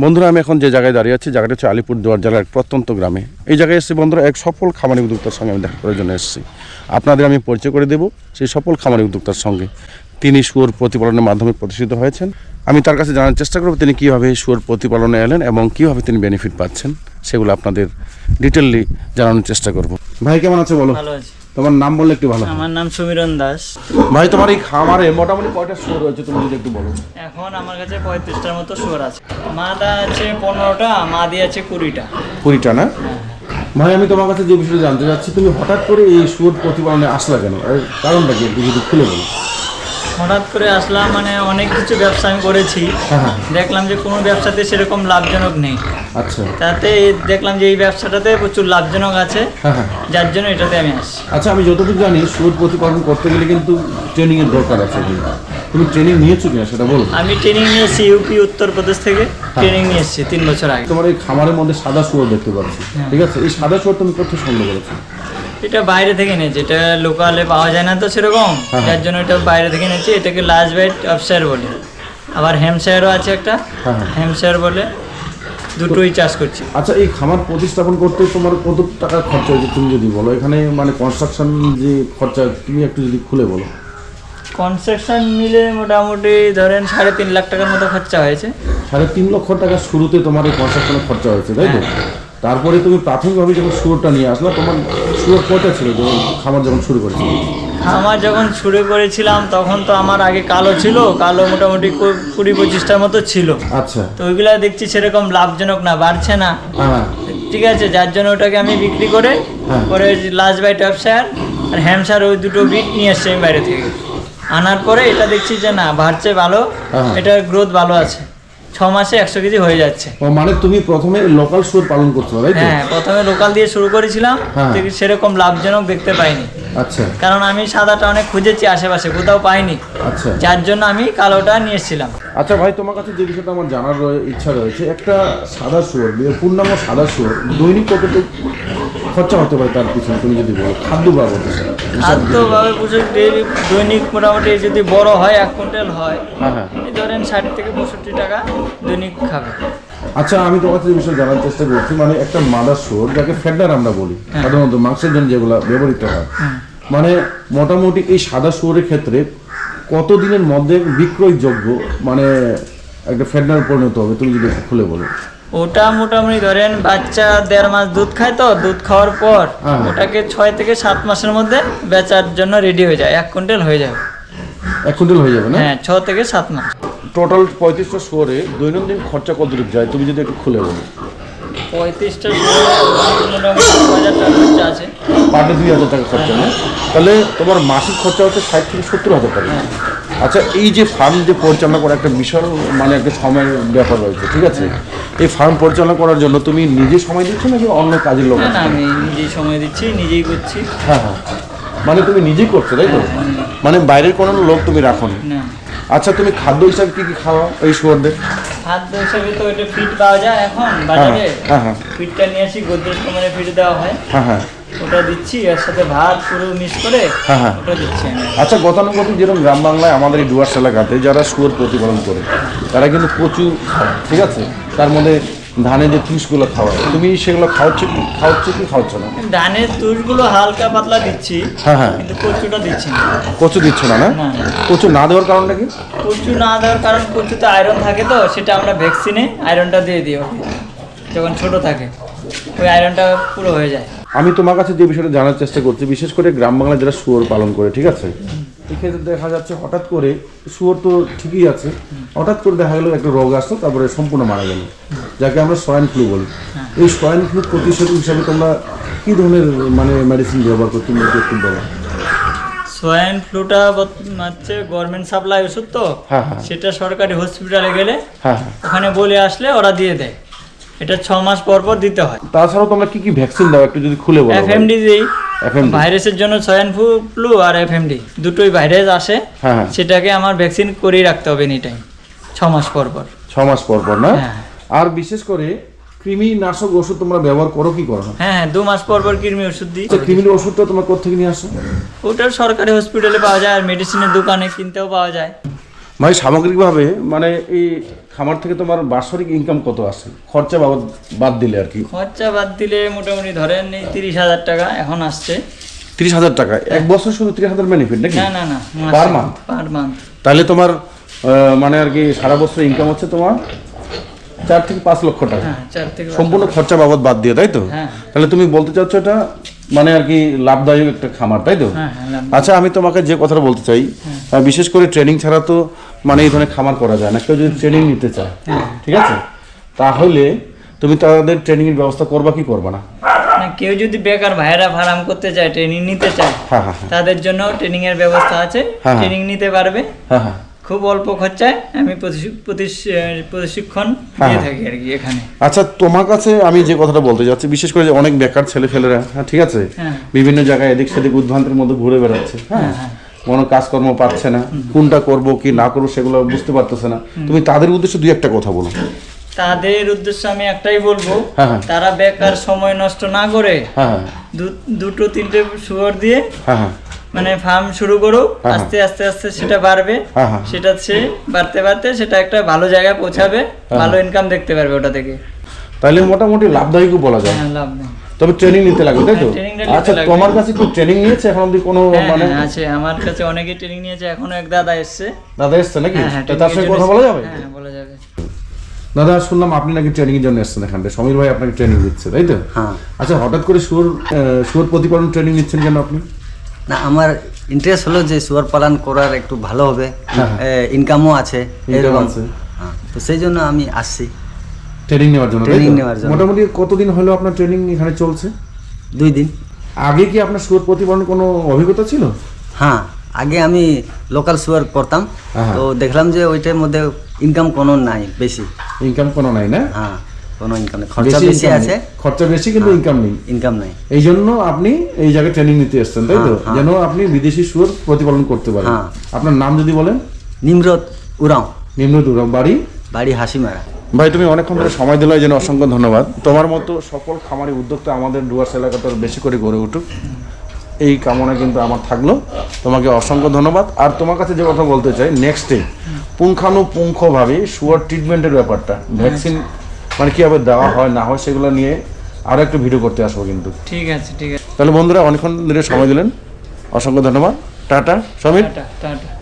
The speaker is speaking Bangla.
বন্ধুরা, আমি এখন যে জায়গায় দাঁড়িয়ে আছি, জায়গাটা হচ্ছে আলিপুরদুয়ার জেলার প্রত্যন্ত গ্রামে। এই জায়গায় এসেছি বন্ধুরা, এক সফল খামারি উদ্যোক্তার সঙ্গে আমি দেখা করার জন্য এসেছি। আপনাদের আমি পরিচয় করে দেব সেই সফল খামারি উদ্যোক্তার সঙ্গে। তিনি শুয়োর প্রতিপালনের মাধ্যমে প্রতিষ্ঠিত হয়েছেন। আমি তার কাছে জানার চেষ্টা করব তিনি কীভাবে শুয়োর প্রতিপালনে এলেন এবং কীভাবে তিনি বেনিফিট পাচ্ছেন, সেগুলো আপনাদের ডিটেললি জানানোর চেষ্টা করব। ভাই, কেমন আছে বলো? ভালো তোমার নাম বললে একটু ভালো আমার নাম সমীরণ দাস। ভাই তোমার এই খামারে মোটামুটি কয়টা শুয়োর আছে তুমি যদি একটু বলো? এখন আমার কাছে পঁয়ত্রিশটার মতো শুয়োর আছে। মাদা আছে পনেরোটা মাদি আছে কুড়িটা। কুড়িটা না? ভাই আমি তোমার কাছে যে বিষয়টা জানতে চাচ্ছি তুমি হঠাৎ করে এই শুয়োর প্রতিপালনে আসলে কেন? কারণটা কি একটু যদি খুলে বলো। হঠাৎ করে আসলাম মানে অনেক কিছু ব্যবসা আমি করেছি। হ্যাঁ হ্যাঁ। দেখলাম যে কোনো ব্যবসাতে সেরকম লাভজনক নেই। আচ্ছা। তাতে দেখলাম যে এই ব্যবসাটাতে প্রচুর লাভজনক আছে। হ্যাঁ যার জন্য এটাতে আমি আসি আচ্ছা আমি যতটুকু জানি শুয়োর প্রতিপালন করতে গেলে কিন্তু ট্রেনিং এর দরকার আছে। তুমি ট্রেনিং নিয়েছো কিনা সেটা বলো। আমি ট্রেনিং নিয়েছি ইউপি উত্তরপ্রদেশ থেকে। ট্রেনিং নিয়ে এসেছি তিন বছর আগে। তোমার এই খামারের মধ্যে সাদা শুয়োর দেখতে পাচ্ছি। ঠিক আছে? এই সাদা শুয়োর তুমি কোথায় সংগ্রহ করেছ? এটা বাইরে থেকে নিয়েছি এটা লোকালে পাওয়া যায় না তো সেরকম। হ্যাঁ। যার জন্য এটা বাইরে থেকে নিয়েছি এটাকে লাস্ট বাইট অফসার বলে। আবার হ্যামশায়ারও আছে একটা হ্যাঁ, হ্যাঁ। হ্যামশায়ার বলে দুটোই চাষ করছি। আচ্ছা এই খামার প্রতিস্থাপন করতে তোমার কত টাকা খরচা হয়েছে তুমি যদি বলো? এখানে মানে কনস্ট্রাকশন যে খরচা তুমি একটু যদি খুলে বলো। কনস্ট্রাকশন মিলে মোটামুটি ধরেন সাড়ে তিন লাখ টাকার মতো খরচা হয়েছে। সাড়ে তিন লক্ষ টাকা শুরুতে তোমার এই কনস্ট্রাকশনের খরচা হয়েছে তাই তো? তারপরে তুমি প্রাথমিকভাবে যখন শুয়োরটা নিয়ে আসলো তোমার শুয়োর কয়টা ছিল যখন খামার যখন শুরু করেছিল? আমার যখন শুরু করেছিলাম তখন তো আমার আগে কালো ছিল কালো মোটামুটি কুড়ি পঁচিশটার মতো ছিল। আচ্ছা। তো ওইগুলা দেখছি সেরকম লাভজনক না বাড়ছে না। হ্যাঁ। ঠিক আছে যার জন্য ওটাকে আমি বিক্রি করে হ্যাঁ। পরে লাস্ট বাই টপসার আর হ্যামসার ওই দুটো বিট নিয়ে এসছি আমি বাইরে থেকে। আনার পরে এটা দেখছি যে না বাড়ছে ভালো হ্যাঁ। এটার গ্রোথ ভালো আছে। ছ মাসে একশো কেজি হয়ে যাচ্ছে। ও মানে তুমি প্রথমে লোকাল শুয়োর পালন করছ তাই তো? হ্যাঁ প্রথমে লোকাল দিয়ে শুরু করেছিলাম হ্যাঁ। সেরকম লাভজনক দেখতে পাইনি। আচ্ছা। কারণ আমি সাদাটা অনেক খুঁজেছি আশেপাশে কোথাও পাইনি। আচ্ছা। যার জন্য আমি কালোটা নিয়ে এসেছিলাম। আচ্ছা ভাই তোমার কাছে যে বিষয়টা আমার জানার রয়ে- ইচ্ছা রয়েছে একটা সাদা শুয়োর বে- পূর্ণাঙ্গ সাদা শুয়োর দৈনিক কতটুকু খরচা হতে পারে তার পিছনে তুমি যদি বলো খাদ্য বাবদ। খাদ্যভাবে পুষে ডেইলি দৈনিক মোটামুটি যদি বড় হয় এক কুইন্টাল হয় হ্যাঁ হ্যাঁ। এই ধরেন ষাট থেকে পঁয়ষট্টি টাকা দৈনিক খাবে। আচ্ছা আমি তোমার কাছে বিষয়ে জানার চেষ্টা করছি মানে একটা মাদার শুয়োর যাকে ফেডার আমরা বলি সাধারণত মাংসের জন্য যেগুলো ব্যবহৃত হয়। মানে মোটামুটি এই সাদা শুয়োরের ক্ষেত্রে কত দিনের মধ্যে বিক্রয়যোগ্য মানে একটা ফেডার পরিণত হবে তুমি যদি খুলে বলো। ওটা মোটামুটি ধরেন বাচ্চা দেড় মাস দুধ খায় তো দুধ খাওয়ার পর হ্যাঁ। ওটাকে ছয় থেকে সাত মাসের মধ্যে বেচার জন্য রেডি হয়ে যায় এক কুইন্টাল হয়ে যাবে। এক কুইন্টাল হয়ে যাবে না? হ্যাঁ ছ থেকে সাত মাস। টোটাল পঁয়ত্রিশটা শুয়োরে দৈনন্দিন খরচা কতটুকু যায়? তুমি যদি একটু খুলে বলো। পঁয়ত্রিশটা খরচা আছে। ডে দুই হাজার টাকা খরচা না? তাহলে তোমার মাসিক খরচা হচ্ছে ষাট থেকে সত্তর হাজার টাকা। আচ্ছা এই যে ফার্ম যে পরিচালনা করা একটা বিশাল মানে একটা সময়ের ব্যাপার রয়েছে ঠিক আছে? এই ফার্ম পরিচালনা করার জন্য তুমি নিজে সময় দিচ্ছ নাকি অন্য কাজের লোক না আমি নিজেই সময় দিচ্ছি নিজেই করছি। হ্যাঁ হ্যাঁ। মানে তুমি নিজেই করছ তাই তো? মানে বাইরের কোনো লোক তুমি রাখো না। আচ্ছা তুমি খাদ্য হিসাবে কি কি খাওয়া এই শুয়ারদের খাদ্য হিসাবে তো এটা ফিট পাওয়া যায় এখন বাজারে। হ্যাঁ হ্যাঁ। ফিটটা নিয়ে আসি গোদরেজ কোম্পানি ফিট দেওয়া হয়। হ্যাঁ হ্যাঁ। ওটা দিচ্ছি এর সাথে ভাত পুরো মিক্স করে হ্যাঁ, হ্যাঁ। ওটা দিচ্ছি আমি। আচ্ছা গতানুগতিক যেরকম গ্রাম বাংলায় আমাদের এই ডুয়ার্স এলাকাতে যারা শুয়োর প্রতিপালন করে তারা কিন্তু প্রচুর খায় ঠিক আছে? তার মধ্যে ধানের যে তুষগুলো খাওয়ায় তুমি সেগুলো খাওয়াচ্ছ কি? খাওয়াচ্ছ কি খাওয়াচ্ছ না? ধানের তুষগুলো হালকা পাতলা দিচ্ছি হ্যাঁ হ্যাঁ। কিন্তু কচুটা দিচ্ছি না। কচু দিচ্ছ না না? না। কচু না দেওয়ার কারণটা কি? কচু না দেওয়ার কারণ কচুতে আয়রন থাকে তো সেটা আমরা ভ্যাকসিনে আয়রনটা দিয়ে দিই যখন ছোট থাকে ওই আয়রনটা পুরো হয়ে যায়। আমি তোমার কাছে যে বিষয়টা জানার চেষ্টা করছি বিশেষ করে গ্রাম বাংলায় যারা শুয়োর পালন করে ঠিক আছে? এক্ষেত্রে দেখা যাচ্ছে হঠাৎ করে শুয়োর তো ঠিকই আছে হঠাৎ করে দেখা গেলো একটা রোগ আসতো তারপরে সম্পূর্ণ মারা গেল যাকে আমরা সোয়াইন ফ্লু বলি। এই সোয়াইন ফ্লু প্রতিষেধক হিসাবে তোমরা কী ধরনের মানে মেডিসিন ব্যবহার করছ তুমি একটু বলো। সোয়াইন ফ্লুটা হচ্ছে গভর্নমেন্ট সাপ্লাই ওষুধ তো হ্যাঁ, হ্যাঁ। সেটা সরকারি হসপিটালে গেলে হ্যাঁ। ওখানে বলে আসলে ওরা দিয়ে দেয়। এটা ছ মাস পর পর দিতে হয়। তাছাড়াও তোমরা কি কি ভ্যাকসিন দাও একটু যদি খুলে বলো এফএমডি দিই ভাইরাসের জন্য সোয়াইন ফ্লু আর এফএমডি দুটোই ভাইরাস আসে। হ্যাঁ হ্যাঁ। সেটাকে আমার ভ্যাকসিন করেই রাখতে হবে এনি টাইম ছ মাস পর পর। ছ মাস পর পর না? হ্যাঁ। আর বিশেষ করে কৃমি নাশক ওষুধ তোমরা ব্যবহার করো কি করো? হ্যাঁ হ্যাঁ দু মাস পর পর কৃমি ওষুধ দিই। আচ্ছা, কৃমির ওষুধটা তোমরা কোথেকে নিয়ে আসো? ওটা সরকারি হসপিটালে পাওয়া যায় আর মেডিসিনের দোকানে কিনতেও পাওয়া যায়। ভাই সামগ্রিকভাবে মানে এই খামার থেকে তোমার বাৎসরিক ইনকাম কত আছে? খরচা বাবদ বাদ দিলে আর কি। খরচা বাদ দিলে মোটামুটি ধরেন এই তিরিশ হাজার টাকা এখন আসছে। তিরিশ হাজার টাকা? এক বছর শুধু তিরিশ হাজার বেনিফিট নাকি? না না না পার মান্থ পার মান্থ তাহলে তোমার মানে আর কি সারা বছর ইনকাম হচ্ছে তোমার চার থেকে পাঁচ লক্ষ টাকা। হ্যাঁ সম্পূর্ণ খরচা বাবদ বাদ দিয়ে তাই তো? হ্যাঁ। তাহলে তুমি বলতে চাচ্ছ এটা মানে আর কি লাভদায়ক একটা খামার তাই তো? হ্যাঁ হ্যাঁ। আচ্ছা আমি তোমাকে যে কথাটা বলতে চাই বিশেষ করে ট্রেনিং ছাড়া তো মানে এই ধরনের খামার করা যায় না। কেউ যদি ট্রেনিং নিতে চায় ঠিক আছে? তাহলে তুমি তাদের ট্রেনিং এর ব্যবস্থা করবা কি করবা না? কেউ যদি বেকার ভাইরা ফার্ম করতে চায় ট্রেনিং নিতে চায় হ্যাঁ হ্যাঁ হ্যাঁ। তাদের জন্য ট্রেনিং এর ব্যবস্থা আছে হ্যাঁ। ট্রেনিং নিতে পারবে। হ্যাঁ হ্যাঁ। খুব অল্প খরচায় আমি প্রশিক্ষণ হ্যাঁ। দিয়ে থাকি আর কি এখানে। আচ্ছা তোমার কাছে আমি যে কথাটা বলতে যাচ্ছি বিশেষ করে যে অনেক বেকার ছেলে ফেলেরা হ্যাঁ ঠিক আছে? হ্যাঁ। বিভিন্ন জায়গায় এদিক সেদিক উদ্ভ্রান্তের মধ্যে ঘুরে বেড়াচ্ছে হ্যাঁ? হ্যাঁ। কোনো কাজকর্ম পাচ্ছে না কোনটা করব কি না করব সেগুলো বুঝতে পারতেছে না। তুমি তাদের উদ্দেশ্যে দুই একটা কথা বলো। তাদের উদ্দেশ্যে আমি একটাই বলব হ্যাঁ, হ্যাঁ। তারা বেকার সময় নষ্ট না করে হ্যাঁ হ্যাঁ। দুটো তিনটে শুয়োর দিয়ে হ্যাঁ হ্যাঁ। মানে ফার্ম শুরু করুক হ্যাঁ। আস্তে আস্তে আস্তে সেটা বাড়বে হ্যাঁ, হ্যাঁ। সেটা সে বাড়তে বাড়তে সেটা একটা ভালো জায়গায় পৌঁছাবে হ্যাঁ। ভালো ইনকাম দেখতে পারবে ওটা থেকে। তাহলে মোটামুটি লাভদায়কও বলা যায়। হ্যাঁ লাভ তবে ট্রেনিং নিতে লাগবে তাই তো? হ্যাঁ, আচ্ছা তোমার কাছে কি ট্রেনিং নিয়েছে এখন অব্দি কোনো হ্যাঁ, মানে হ্যাঁ, আছে। আমার কাছে অনেকেই ট্রেনিং নিয়েছে এখনও এক দাদা এসেছে। দাদা এসেছে নাকি? হ্যাঁ হ্যাঁ তো তার সঙ্গে কথা বলা যাবে? হ্যাঁ বলা যাবে। দাদা শুনলাম আপনি নাকি ট্রেনিং এর জন্য এসেছেন এখানে সমীর ভাই আপনাকে ট্রেনিং দিচ্ছে তাই তো? হ্যাঁ। আচ্ছা হঠাৎ করে সুর সুর প্রতিপালন ট্রেনিং নিচ্ছেন কেন আপনি? না আমার ইন্টারেস্ট হলো যে শুয়ার পালন করার একটু ভালো হবে। হ্যাঁ। ইনকামও আছে এরকম। হ্যাঁ, তো সেই জন্য আমি আসছি। ট্রেনিং নেওয়ার জন্য? Training নেওয়ার জন্য। মোটামুটি কতদিন হলো আপনার ট্রেনিং এখানে চলছে? দুই দিন। আগে কি আপনার সুর প্রতিপালন কোনো অভিজ্ঞতা ছিল? হ্যাঁ আগে আমি লোকাল শুয়ার করতাম। হ্যাঁ। তো দেখলাম যে ওইটার মধ্যে ইনকাম কোনো নাই বেশি। ইনকাম কোনো নাই না? হ্যাঁ। কোনো ইনকাম নেই। খরচা বেশি আছে। খরচা বেশি কিন্তু ইনকাম নেই। ইনকাম নাই। এই জন্য আপনি এই জায়গায় ট্রেনিং নিতে এসেছেন তাই তো? হ্যাঁ, হ্যাঁ। যেন আপনি বিদেশি সুর প্রতিপালন করতে পারেন। হ্যাঁ। আপনার নাম যদি বলেন? নিমরত উরাও। নিম্ন দুরাম বাড়ি? বাড়ি হাসিমারা। ভাই তুমি অনেকক্ষণ ধরে সময় দিলে জন্য অসংখ্য ধন্যবাদ। তোমার মতো সকল খামারি উদ্যোক্তা আমাদের ডুয়ার্স এলাকাতে বেশি করে গড়ে উঠুক। এই কামনা কিন্তু আমার থাকল। তোমাকে অসংখ্য ধন্যবাদ। আর তোমার কাছে যে কথা বলতে চাই নেক্সট নেক্সটে পুঙ্খানুপুঙ্খভাবে শুয়ার ট্রিটমেন্টের ব্যাপারটা ভ্যাকসিন মানে কীভাবে দেওয়া হয় না হয় সেগুলো নিয়ে আরও একটু ভিডিও করতে আসব কিন্তু। ঠিক আছে ঠিক আছে। তাহলে বন্ধুরা অনেকক্ষণ ধরে সময় দিলেন। অসংখ্য ধন্যবাদ। টাটা সমীর। Tata tata.